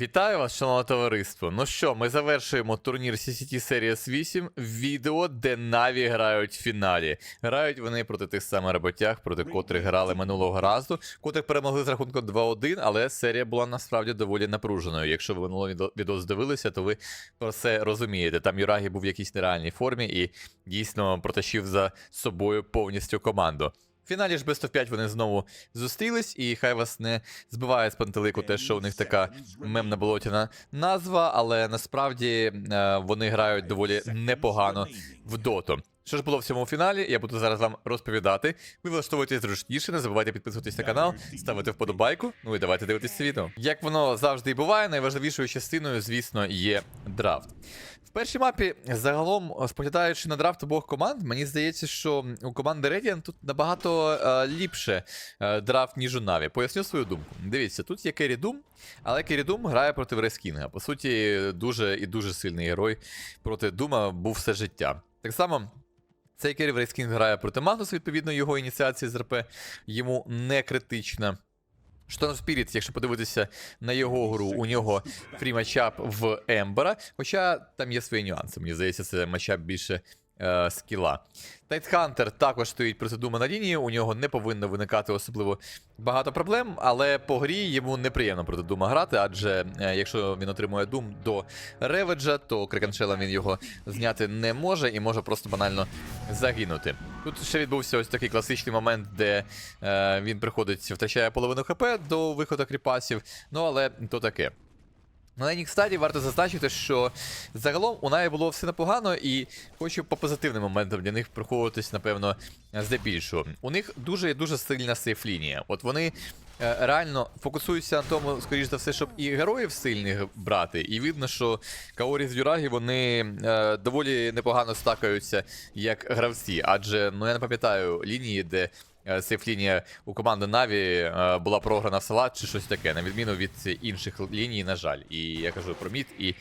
Вітаю вас, шановне товариство. Ну що, ми завершуємо турнір CCT Series 8 відео, де Наві грають в фіналі. Грають вони проти тих самих роботяг, проти котрих грали минулого разу, котрих перемогли з рахунком 2-1, але серія була насправді доволі напруженою. Якщо ви минулий відео- відео здивилися, то ви про це розумієте. Там Юрагі був в якійсь нереальній формі і дійсно протащив за собою повністю команду. Фіналі ж Best of 5 вони знову зустрілись, і хай вас не збиває з пантелику те, що у них така мемна болотяна назва, але насправді е, вони грають доволі непогано в доту. Що ж було в цьому фіналі, я буду зараз вам розповідати. Ви влаштовуєтесь зручніше, не забувайте підписуватись на канал, ставити вподобайку. Ну і давайте дивитися відео. Як воно завжди і буває, найважливішою частиною, звісно, є драфт. В першій мапі, загалом, споглядаючи на драфт обох команд, мені здається, що у команди Radiant тут набагато е, ліпше е, драфт, ніж у Наві. Поясню свою думку. Дивіться, тут є Керрі Дум, але Керрі Дум грає проти Врескінга. По суті, дуже і дуже сильний герой проти Дума був все життя. Так само. Цей керів Рейскін грає проти Магнуса, відповідно, його ініціація з РП йому не критична. Штон Спіріт, якщо подивитися на його гру, у нього фрі матчап в Ембера, хоча там є свої нюанси. Мені здається, це матчап більше е, скіла. Тайтхантер також стоїть проти Дума на лінії, у нього не повинно виникати особливо багато проблем, але по грі йому неприємно проти Дума грати, адже е, якщо він отримує Дум до Реведжа, то Криканшелом він його зняти не може і може просто банально загинути. Тут ще відбувся ось такий класичний момент, де е, він приходить, втрачає половину ХП до виходу кріпасів, ну але то таке. На Енік стадії варто зазначити, що загалом у Наві було все непогано, і хочу по позитивним моментам для них проходитись, напевно, здебільшого. У них дуже дуже сильна сейф-лінія. От вони е, реально фокусуються на тому, скоріш за все, щоб і героїв сильних брати. І видно, що Каорі з Юрагі вони е, доволі непогано стакаються як гравці. Адже ну я не пам'ятаю лінії, де сейф-лінія у команди Наві е, була програна в села чи щось таке, на відміну від інших ліній, на жаль. І я кажу про мід і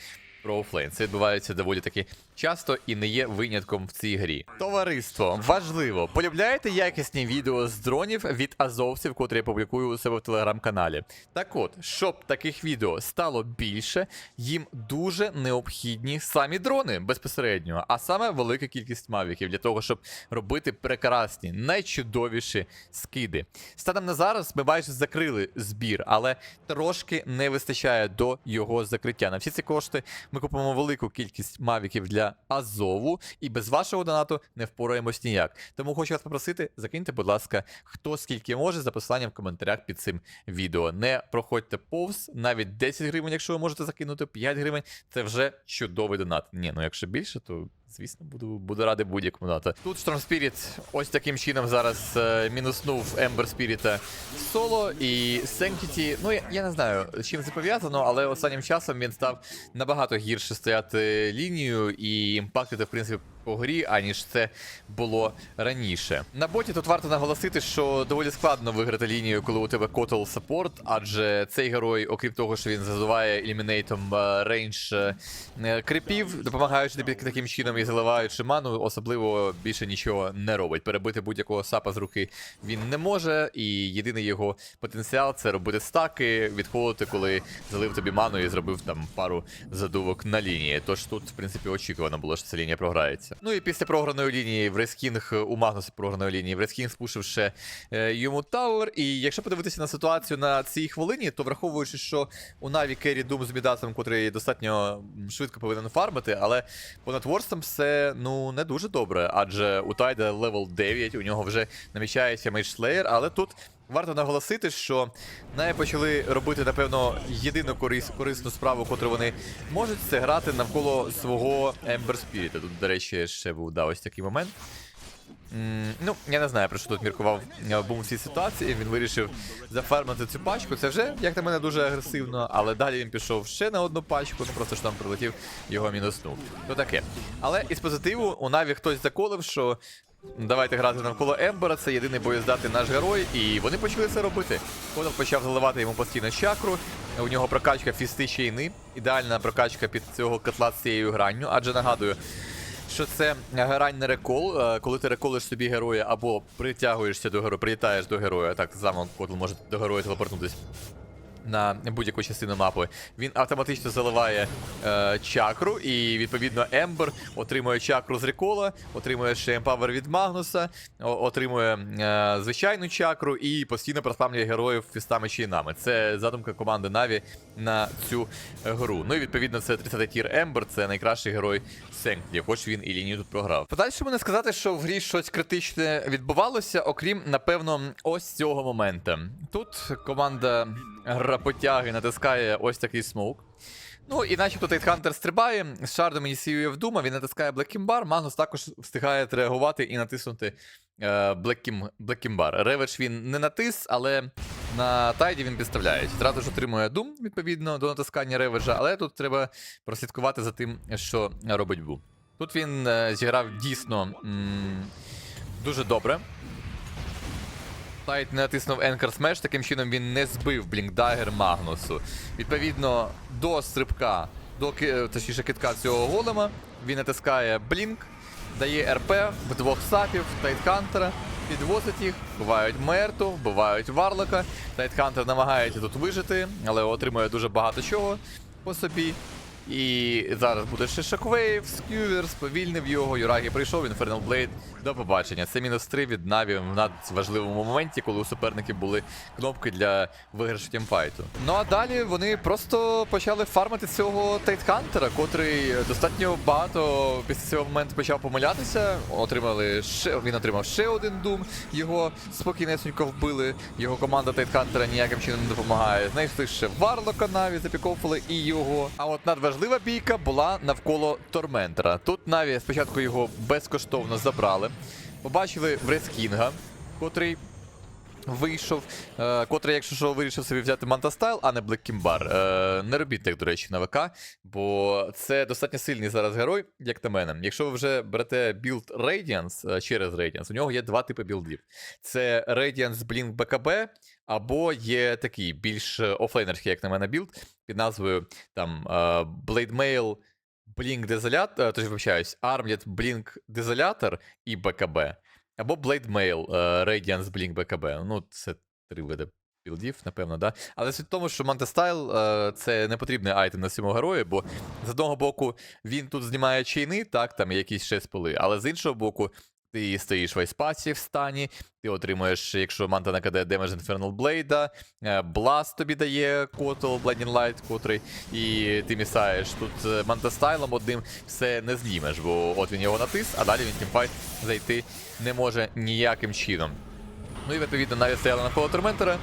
про офлейн. Це відбувається доволі таки часто і не є винятком в цій грі. Товариство, важливо, полюбляєте якісні відео з дронів від азовців, котрі я публікую у себе в телеграм-каналі. Так от, щоб таких відео стало більше, їм дуже необхідні самі дрони безпосередньо, а саме велика кількість мавіків для того, щоб робити прекрасні, найчудовіші скиди. Станом на зараз ми майже закрили збір, але трошки не вистачає до його закриття. На всі ці кошти ми купимо велику кількість мавіків для Азову, і без вашого донату не впораємось ніяк. Тому хочу вас попросити, закиньте, будь ласка, хто скільки може за посиланням в коментарях під цим відео. Не проходьте повз, навіть 10 гривень, якщо ви можете закинути, 5 гривень це вже чудовий донат. Ні, ну якщо більше, то. Звісно, буду, буду радий будь-якому дати Тут Storm Spirit ось таким чином зараз е, мінуснув Ember Spirit соло і Sanctity. Ну, я, я не знаю, чим це пов'язано, але останнім часом він став набагато гірше стояти лінію і імпактити, в принципі, по грі, аніж це було раніше. На боті тут варто наголосити, що доволі складно виграти лінію, коли у тебе Котл саппорт, адже цей герой, окрім того, що він зазуває елімінейтом рейндж е, е, крипів, допомагаючи тобі таким чином і заливаючи ману, особливо більше нічого не робить. Перебити будь-якого сапа з руки він не може, і єдиний його потенціал це робити стаки, відходити, коли залив тобі ману і зробив там пару задувок на лінії. Тож тут, в принципі, очікувано було, що ця лінія програється. Ну і після програної лінії в Рескінг у Магнуса програної лінії в Рескінг спушив ще йому Тауер. І якщо подивитися на ситуацію на цій хвилині, то враховуючи, що у Наві Керрі Дум з Мідасом, котрий достатньо швидко повинен фармити, але понад Ворстом все ну не дуже добре, адже у Тайда левел 9, у нього вже намічається мейдж-слеєр, але тут. Варто наголосити, що Наї почали робити, напевно, єдину корис, корисну справу, котру вони можуть, це грати навколо свого Ember Spirit. Тут, до речі, ще був да, ось такий момент. М, Ну, я не знаю, про що тут міркував е, Бум в цій ситуації. Він вирішив зафармити цю пачку. Це вже, як на мене, дуже агресивно, але далі він пішов ще на одну пачку, ну просто ж там прилетів, його мінуснув. То таке. Але із позитиву у Наві хтось заколив, що давайте грати навколо Ембера, це єдиний боєздатний наш герой, і вони почали це робити. Конор почав заливати йому постійно чакру. У нього прокачка фісти чайни, ідеальна прокачка під цього котла з цією гранню, адже нагадую що це грань не рекол, е, коли ти реколиш собі героя або притягуєшся до героя, прилітаєш до героя, так само котл може до героя телепортнутись. На будь-яку частину мапи, він автоматично заливає е, чакру, і відповідно Ембер отримує чакру з рекола, отримує ще емпавер від Магнуса, отримує е, звичайну чакру і постійно проспамлює героїв фістами чи інами. Це задумка команди Наві на цю гру. Ну і відповідно це 30 тір Ембер, це найкращий герой Сенклі, хоч він і лінію тут програв. Подальше не сказати, що в грі щось критичне відбувалося, окрім, напевно, ось цього моменту. Тут команда рапотяги натискає ось такий смоук. Ну, і начебто Тайтхантер стрибає, з шардом ініціює в Дума, він натискає Блекімбар, Магнус також встигає реагувати і натиснути е, Блекім, Блекімбар. Реведж він не натис, але на тайді він підставляє. Зразу ж отримує Дум, відповідно, до натискання Реведжа, але тут треба прослідкувати за тим, що робить Бу. Тут він е, зіграв дійсно м, дуже добре. Тайт натиснув Anchor Smash, таким чином він не збив Блінкдагер Магнусу. Відповідно, до стрибка, до точніше китка цього голема, він натискає Блінк, дає РП в двох сапів Тайтхантера, підвозить їх, вбивають Мерту, вбивають Варлока. Тайтхантер намагається тут вижити, але отримує дуже багато чого по собі. І зараз буде ще Шоквейв, Скювер, сповільнив його, Юрагі прийшов, Infernal Blade, до побачення. Це мінус 3 від Наві в надважливому моменті, коли у суперників були кнопки для виграшу тімфайту. Ну а далі вони просто почали фармити цього Тайтхантера, котрий достатньо багато після цього моменту почав помилятися. Отримали ще він отримав ще один дум. Його спокійнесенько вбили. Його команда Тайтхантера ніяким чином не допомагає. Знайшли ще Варлока Наві, запіковували і його. А от надважлива бійка була навколо Торментера. Тут Наві спочатку його безкоштовно забрали. Побачили Врескінга, котрий вийшов, е, котрий, якщо що, вирішив собі взяти Мантастайл, а не Блеккімбар. Е, не робіть так, до речі, на ВК, бо це достатньо сильний зараз герой, як на мене. Якщо ви вже берете білд Radiance е, через Radiance, у нього є два типи білдів: це Radiance Blink BKB, або є такий більш е, офлейнерський, як на мене, білд, під назвою там Blade Mail Blink Desolator, тож вибачаюсь, Armlet Blink Desolator і БКБ. Або Blade Mail е, Radiance Blink BKB. Ну, це три види білдів, напевно, да. Але суть в тому, що Мантестайл е, це не потрібний айтем на цьому герої, бо з одного боку він тут знімає чайни, так, там якісь ще спили, але з іншого боку. Ти стоїш в айспасі в стані, ти отримуєш, якщо манта накидає демедж Infernal Blade, е, Blast тобі дає Котл, Blinding Light, котрий, і ти місаєш. Тут манта стайлом одним все не знімеш, бо от він його натис, а далі він тімфайт зайти не може ніяким чином. Ну і відповідно навіть стояли навколо Торментера.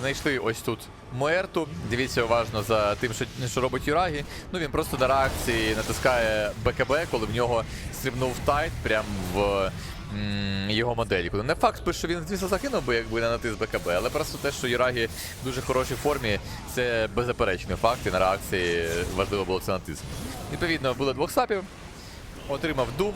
Знайшли ось тут Муерту. Дивіться уважно за тим, що, що робить Юрагі. Ну він просто на реакції натискає БКБ, коли в нього стрибнув тайт прямо в м, його модельку. Не факт, що він, звісно, загинув би, якби не натис БКБ, але просто те, що Юрагі в дуже хорошій формі, це беззаперечний факт, і на реакції важливо було це натиснути. Відповідно, було двох сапів, отримав Doom.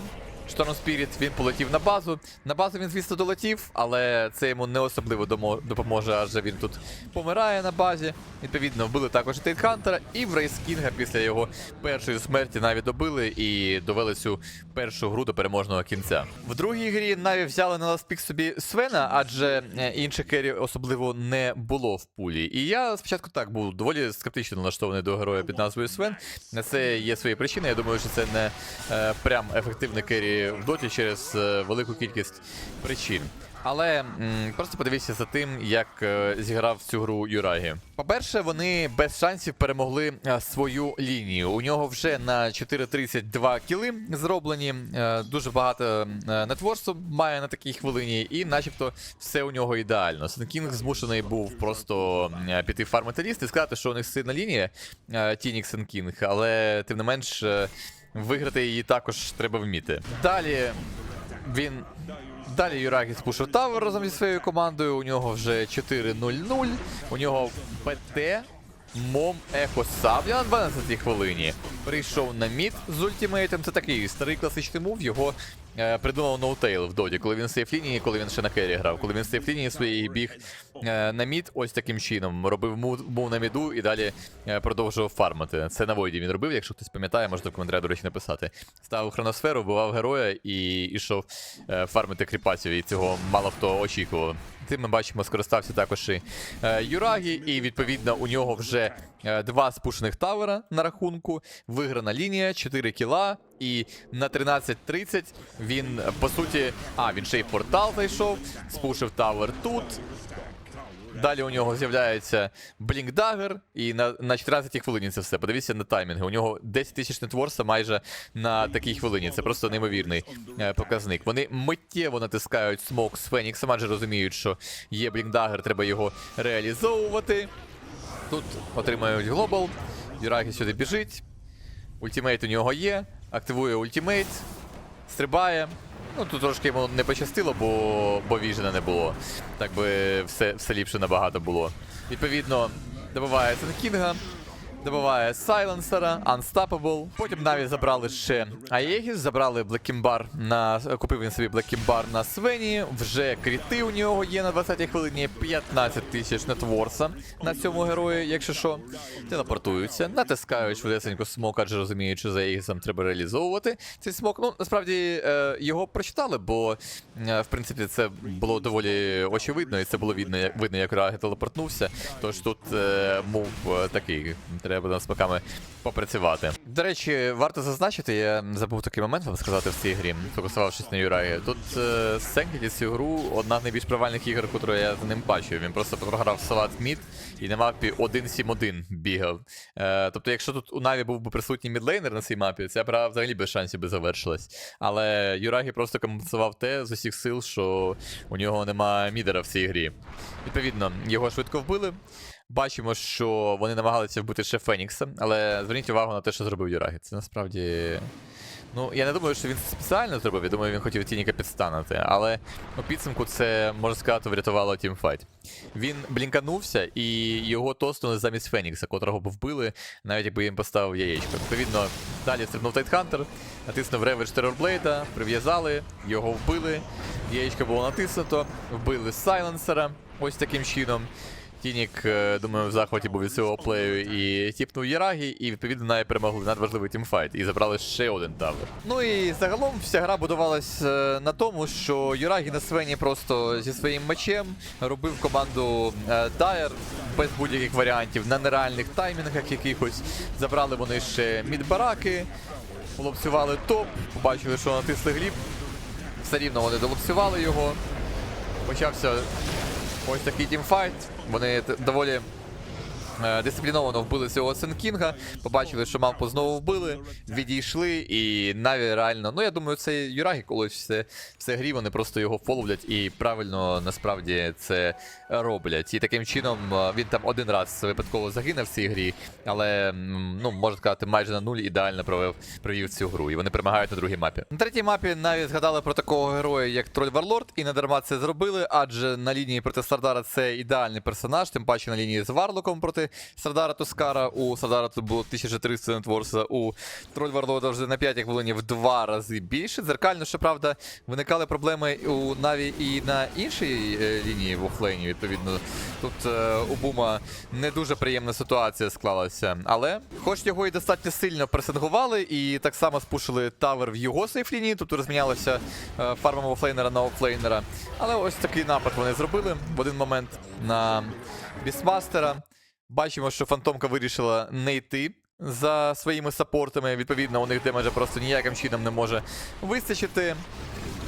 Шторм Спіріт, він полетів на базу. На базу він, звісно, долетів, але це йому не особливо допоможе, адже він тут помирає на базі. Відповідно, вбили також і Тайтхантера, і в Рейс Кінга після його першої смерті Наві добили і довели цю першу гру до переможного кінця. В другій грі Наві взяли на ласпік собі Свена, адже е, інших кері особливо не було в пулі. І я спочатку так був доволі скептично налаштований до героя під назвою Свен. На це є свої причини. Я думаю, що це не е, прям ефективний кері в доті через е, велику кількість причин. Але м, просто подивіться за тим, як е, зіграв цю гру Юрагі. По-перше, вони без шансів перемогли е, свою лінію. У нього вже на 4.32 кіли зроблені. е, дуже багато е, нетворсу має на такій хвилині, і начебто все у нього ідеально. Сенкінг змушений був просто е, піти фармити ліст і сказати, що у них сильна лінія е, Тінік Сенкінг, але тим не менш. е, Виграти її також треба вміти. Далі він. Далі Юрагі спушив тавер разом зі своєю командою. У нього вже 4-0-0. У нього ПТ. Мом Ехо Сабля на 12 хвилині. Прийшов на мід з ультимейтом. Це такий старий класичний мув. Його придумав ноутейл в доді, коли він з сейф-лінії, коли він ще на кері грав. Коли він з сейф-лінії своєї біг е, на мід, ось таким чином. Робив мув, на міду і далі е, продовжував фармити. Це на Войді він робив, якщо хтось пам'ятає, можете в коментарях, до речі, написати. Ставив хроносферу, вбивав героя і йшов е, фармити кріпацію, і цього мало хто очікував. Тим ми бачимо, скористався також і е, Юрагі, і відповідно у нього вже е, два спушених тавера на рахунку, виграна лінія, 4 кіла, і на 13.30 він по суті. А, він ще й портал зайшов, спушив тавер тут. Далі у нього з'являється Dagger, і на, на 14 хвилині це все. Подивіться на таймінги. У нього 10 тисяч нетворса майже на такій хвилині. Це просто неймовірний е, показник. Вони миттєво натискають смок з Феніксом, адже розуміють, що є Dagger, треба його реалізовувати. Тут отримають глобал. Юрагі сюди біжить. Ультимейт у нього є. Активує ультимейт. Стрибає. Ну, тут трошки йому не пощастило, бо, бо віжена не було. Так би все, все ліпше набагато було. Відповідно, добиває Кінга, добиває Сайленсера, Unstoppable. Потім навіть забрали ще Аєгіс, забрали Блекімбар на. Купив він собі Блекімбар на Свені. Вже кріти у нього є на 20-й хвилині 15 тисяч нетворса на цьому герої, якщо що. Телепортуються, натискають швидесенько смок, адже розуміють, що за Аєгісом треба реалізовувати цей смок. Ну, насправді е, його прочитали, бо е, в принципі це було доволі очевидно, і це було видно, як видно, як Раги телепортнувся. Тож тут е, мув е, такий. Треба над смаками попрацювати. До речі, варто зазначити, я забув такий момент вам сказати в цій грі, фокусувавшись на Юраї. Тут е, Сенкіті цю гру одна з найбільш провальних ігор, яку я з ним бачив. Він просто програв салат мід і на мапі 1-7-1 бігав. Е, тобто, якщо тут у Наві був би присутній мідлейнер на цій мапі, ця гра взагалі без шансів би завершилась. Але Юрагі просто компенсував те з усіх сил, що у нього немає мідера в цій грі. Відповідно, його швидко вбили. Бачимо, що вони намагалися вбити ще Фенікса, але зверніть увагу на те, що зробив Юрагі. Це насправді. Ну, я не думаю, що він це спеціально зробив, я думаю, він хотів Тініка підстанути. Але у підсумку це, можна сказати, врятувало тімфайт. Він блінканувся і його тоснули замість Фенікса, котрого б вбили, навіть якби їм поставив яєчко. Відповідно, далі стрибнув Тайтхантер, натиснув реведж Терорблейда, прив'язали, його вбили. Яєчко було натиснуто, вбили Сайленсера ось таким чином. Тінік, е, думаю, в захваті був від цього плею і тіпнув Єрагі, і відповідно навіть перемогли надважливий тімфайт і забрали ще один тавер. Ну і загалом вся гра будувалась е, на тому, що Юрагі на Свені просто зі своїм мечем робив команду Дайер без будь-яких варіантів на нереальних таймінгах якихось. Забрали вони ще мідбараки, лупцювали топ, побачили, що натисли гліб. Все рівно вони долупцювали його. Почався Ось такий тімфайт. Вони доволі дисципліновано вбили цього Сенкінга. Побачили, що мавпу знову вбили, відійшли, і Наві реально. Ну я думаю, це Юрагі колись все, все грі, вони просто його фоловлять і правильно насправді це роблять. І таким чином е, він там один раз випадково загинув в цій грі, але ну можна сказати, майже на нуль ідеально провів, провів цю гру. І вони перемагають на другій мапі. На третій мапі навіть згадали про такого героя, як Троль Варлорд, і не дарма це зробили, адже на лінії проти Сардара це ідеальний персонаж, тим паче на лінії з Варлоком проти Сардара Тускара. У Сардара тут було 1300 нетворса, у Троль Варлорда вже на 5 хвилині в два рази більше. Дзеркально, щоправда, виникали проблеми у Наві і на іншій е, лінії в офлейні. Відповідно, тут е, у Бума не дуже приємна ситуація склалася. Але, хоч його і достатньо сильно пресингували, і так само спушили тавер в його сейфлінії, тобто розмінялися е, фармом офлейнера на офлейнера. Але ось такий напад вони зробили в один момент на Бісмастера. Бачимо, що фантомка вирішила не йти за своїми саппортами. Відповідно, у них демеджа просто ніяким чином не може вистачити.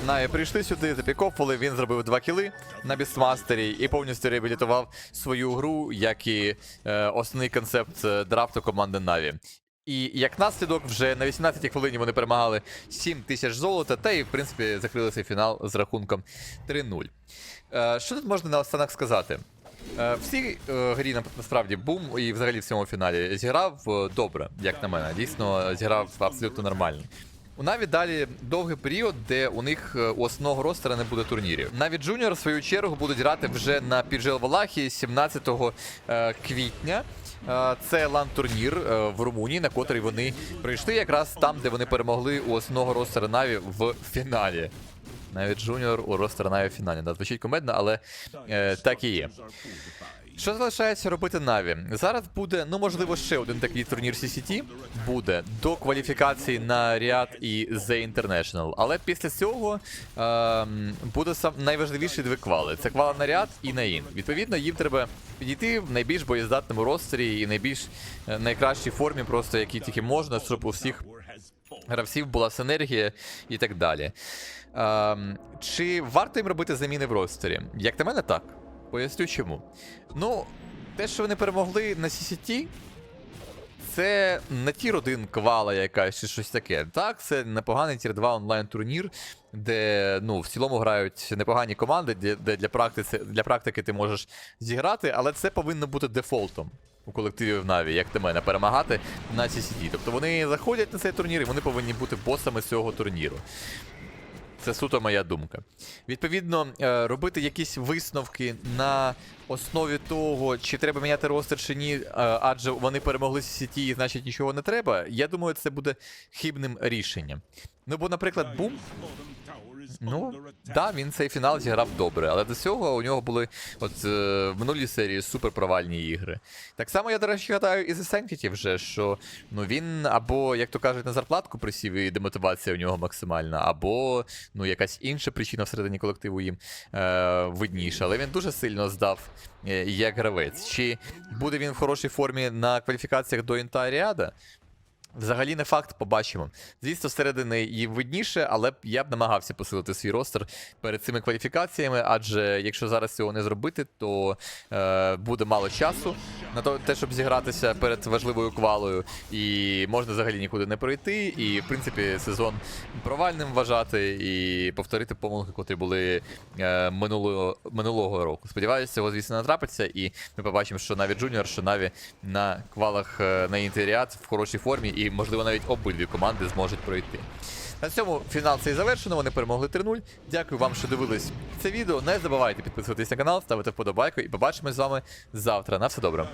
Наві прийшли сюди, запікофали, він зробив два кіли на бістмастері і повністю реабілітував свою гру, як і е, основний концепт е, драфту команди Наві. І як наслідок, вже на 18-й хвилині вони перемагали 7 тисяч золота, та і, в принципі, закрили цей фінал з рахунком 3-0. Е, що тут можна наостанок сказати? Е, в цій е, грі на- насправді бум і взагалі в цьому фіналі зіграв е, добре, як на мене. Дійсно, зіграв абсолютно нормально. У Наві далі довгий період, де у них у основного ростера не буде турнірів. Навіть Джуніор, в свою чергу, будуть грати вже на піджел Валахі 17 е, квітня. Це лан-турнір в Румунії, на котрий вони прийшли якраз там, де вони перемогли у основного ростера Наві в фіналі. Навіть Джуніор у ростера Наві в фіналі. Да, звучить комедно, але е, так і є. Що залишається робити Наві? Зараз буде, ну можливо, ще один такий турнір CCT буде до кваліфікації на Ріад і The International. Але після цього ем, буде сам найважливіші дві квали: це квала на Ріад і на Ін. Відповідно, їм треба підійти в найбільш боєздатному ростері і найбільш е, найкращій формі, просто які тільки можна, щоб у всіх гравців була синергія і так далі. Ем, чи варто їм робити заміни в ростері? Як на мене, так. Поясню чому. Ну, те, що вони перемогли на CCT, це не тір 1 квала якась чи щось таке. Так, це непоганий тір 2 онлайн турнір, де ну, в цілому грають непогані команди, де, де для, практики, для практики ти можеш зіграти, але це повинно бути дефолтом. У колективі в Наві, як на мене, перемагати на CCT. Тобто вони заходять на цей турнір і вони повинні бути босами цього турніру. Це суто моя думка. Відповідно, е, робити якісь висновки на основі того, чи треба міняти ростер чи ні, е, адже вони перемогли CCT, і значить нічого не треба. Я думаю, це буде хибним рішенням. Ну, бо, наприклад, Бум, ну, да, він цей фінал зіграв добре, але до цього у нього були от е, в минулій серії суперпровальні ігри. Так само я, до речі, гадаю, і за Sanctity вже, що ну він або, як то кажуть, на зарплатку присів і демотивація у нього максимальна, або ну якась інша причина всередині колективу їм е, видніша. Але він дуже сильно здав е, як гравець. Чи буде він в хорошій формі на кваліфікаціях до Інтаріада? Взагалі не факт, побачимо. Звісно, всередини їй видніше, але я б намагався посилити свій ростер перед цими кваліфікаціями, адже якщо зараз цього не зробити, то е, буде мало часу на то, те, щоб зігратися перед важливою квалою, і можна взагалі нікуди не пройти. І, в принципі, сезон провальним вважати і повторити помилки, котрі були е, минулого, минулого року. Сподіваюся, цього, звісно, не і ми побачимо, що навіть Джуніор, що Наві на квалах е, на інтеріат в хорошій формі, і, можливо, навіть обидві команди зможуть пройти. На цьому фінал цей завершено. Вони перемогли 3-0. Дякую вам, що дивились це відео. Не забувайте підписуватись на канал, ставити вподобайку і побачимось з вами завтра. На все добре.